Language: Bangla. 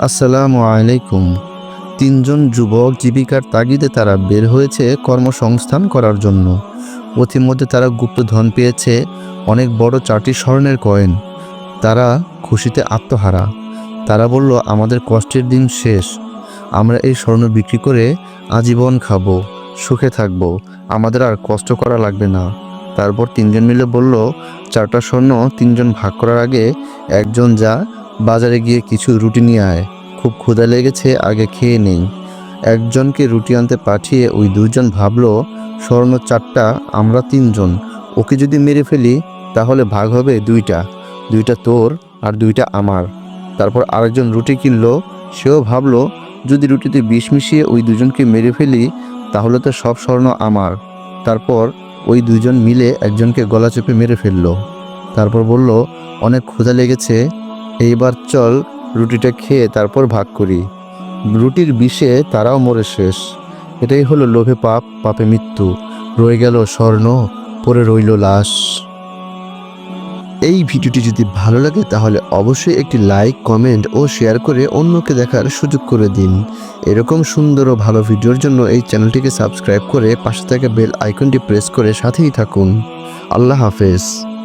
আসসালামু আলাইকুম। তিনজন যুবক জীবিকার তাগিদে তারা বের হয়েছে কর্মসংস্থান করার জন্য। পথিমধ্যে তারা গুপ্ত ধন পেয়েছে অনেক বড় চারটি স্বর্ণের কয়েন। তারা খুশিতে আত্মহারা। তারা বলল, আমাদের কষ্টের দিন শেষ। আমরা এই স্বর্ণ বিক্রি করে আজীবন খাব, সুখে থাকব। আমাদের আর কষ্ট করা লাগবে না। তারপর তিনজন মিলে বলল, চারটা স্বর্ণ তিনজন ভাগ করার আগে একজন যা বাজারে গিয়ে কিছু রুটি নিয়ে আয়। খুব ক্ষুধা লেগেছে, আগে খেয়ে নেই। একজনকে রুটি আনতে পাঠিয়ে ওই দুজন ভাবলো, স্বর্ণ চারটা, আমরা তিনজন। ওকে যদি মেরে ফেলি, তাহলে ভাগ হবে দুইটা। দুইটা তোর আর দুইটা আমার। তারপর আরেকজন রুটি কিনলো। সেও ভাবলো, যদি রুটিতে বিষ মিশিয়ে ওই দুজনকে মেরে ফেলি, তাহলে তো সব স্বর্ণ আমার। তারপর ওই দুজন মিলে একজনকে গলা চেপে মেরে ফেলল। তারপর বলল, অনেক ক্ষুধা লেগেছে এইবার চল রুটিটা খেয়ে তারপর ভাগ করি। রুটির বিষে তারাও মরে শেষ। এটাই হলো লোভে পাপ, পাপে মৃত্যু। রয়ে গেল স্বর্ণ পরে রইল লাশ। এই ভিডিওটি যদি ভালো লাগে তাহলে অবশ্যই একটি লাইক, কমেন্ট ও শেয়ার করে অন্যকে দেখার সুযোগ করে দিন। এরকম সুন্দর ও ভালো ভিডিওর জন্য এই চ্যানেলটিকে সাবস্ক্রাইব করে পাশে থাকা বেল আইকনটি প্রেস করে সাথেই থাকুন। আল্লাহ হাফেজ।